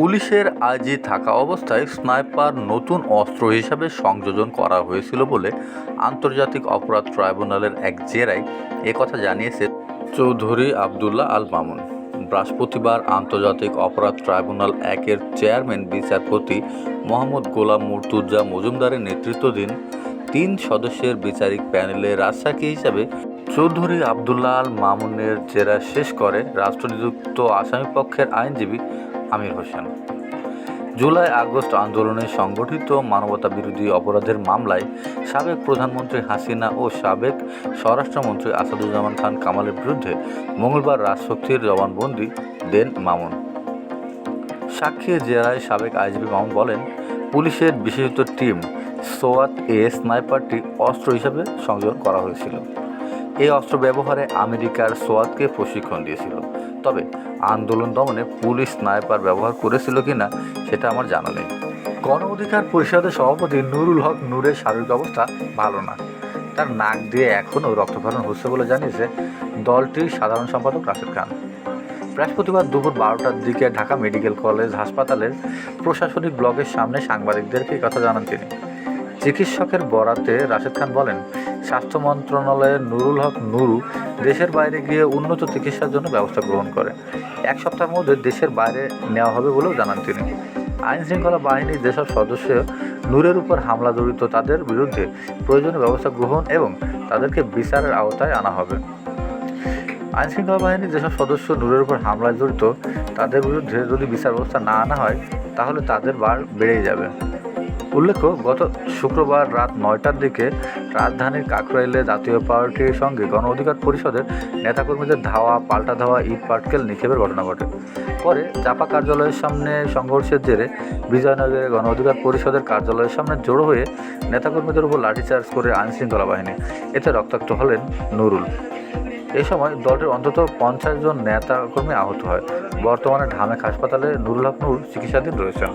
পুলিশের আইজি থাকা অবস্থায় স্নাইপার নতুন অস্ত্র হিসাবে সংযোজন করা হয়েছিল বলে আন্তর্জাতিক অপরাধ ট্রাইব্যুনালের এক জেরায় একথা জানিয়েছে চৌধুরী আবদুল্লাহ আল মামুন। বৃহস্পতিবার আন্তর্জাতিক অপরাধ ট্রাইব্যুনাল একের চেয়ারম্যান, বিচারপতি মোহাম্মদ গোলাম মুর্তুজা মজুমদারের নেতৃত্বাধীন তিন সদস্যের বিচারিক প্যানেলে রাজসাক্ষী হিসাবে চৌধুরী আবদুল্লাহ আল মামুনের জেরা শেষ করে। রাষ্ট্রনিযুক্ত আসামিপক্ষের আইনজীবী আমির হোসেন। জুলাই আগস্ট আন্দোলনে সংগঠিত মানবতা বিরোধী অপরাধের মামলায় সাবেক প্রধানমন্ত্রী হাসিনা ও সাবেক স্বরাষ্ট্রমন্ত্রী আসাদুজ্জামান খান কামালের বিরুদ্ধে মঙ্গলবার রাজশক্তির জবানবন্দি দেন মামুন। সাক্ষী জেরায় সাবেক আইজিপি মামুন বলেন, পুলিশের বিশেষত টিম সোয়াত এ স্নাইপারটি অস্ত্র হিসাবে সংযোজন করা হয়েছিল। এই অস্ত্র ব্যবহারে আমেরিকার সোয়াদকে প্রশিক্ষণ দিয়েছিল। তবে আন্দোলন দমনে পুলিশ স্নাইপার ব্যবহার করেছিল কিনা সেটা আমার জানা নেই। গণ অধিকার পরিষদের সভাপতি নুরুল হক নূরের শারীরিক অবস্থা ভালো না। তার নাক দিয়ে এখনও রক্তক্ষরণ হচ্ছে বলে জানিয়েছে দলটির সাধারণ সম্পাদক রাশেদ খান। বৃহস্পতিবার দুপুর বারোটার দিকে ঢাকা মেডিকেল কলেজ হাসপাতালের প্রশাসনিক ব্লকের সামনে সাংবাদিকদেরকে কথা জানান তিনি। চিকিৎসকের বরাতে রাশেদ খান বলেন স্বাস্থ্য মন্ত্রণালয়ের নুরুল হক নুরু দেশের বাইরে গিয়ে উন্নত চিকিৎসার জন্য ব্যবস্থা গ্রহণ করে। এক সপ্তাহের মধ্যে দেশের বাইরে নেওয়া হবে বলেও জানান তিনি। আইন শৃঙ্খলা বাহিনীর যেসব সদস্য নূরের উপর হামলা জড়িত, তাদের বিরুদ্ধে প্রয়োজনীয় ব্যবস্থা গ্রহণ এবং তাদেরকে বিচারের আওতায় আনা হবে। আইনশৃঙ্খলা বাহিনীর যেসব সদস্য নূরের উপর হামলায় জড়িত, তাদের বিরুদ্ধে যদি বিচার ব্যবস্থা না আনা হয়, তাহলে তাদের বার বেড়েই যাবে। উল্লেখ্য, গত শুক্রবার রাত নয়টার দিকে রাজধানীর কাকরাইলে জাতীয় পার্টির সঙ্গে গণ অধিকার পরিষদের নেতাকর্মীদের ধাওয়া, পাল্টা ধাওয়া, ইট পাটকেল নিক্ষেপের ঘটনা ঘটে। পরে জাপা কার্যালয়ের সামনে সংঘর্ষের জেরে বিজয়নগরে গণ অধিকার পরিষদের কার্যালয়ের সামনে জড়ো হয়ে নেতাকর্মীদের উপর লাঠিচার্জ করে আইনশৃঙ্খলা বাহিনী। এতে রক্তাক্ত হলেন নুরুল। এ সময় দলটির অন্তত পঞ্চাশ জন নেতাকর্মী আহত হয়। বর্তমানে ঢামেক হাসপাতালে নুরুল হক নূর চিকিৎসাধীন রয়েছেন।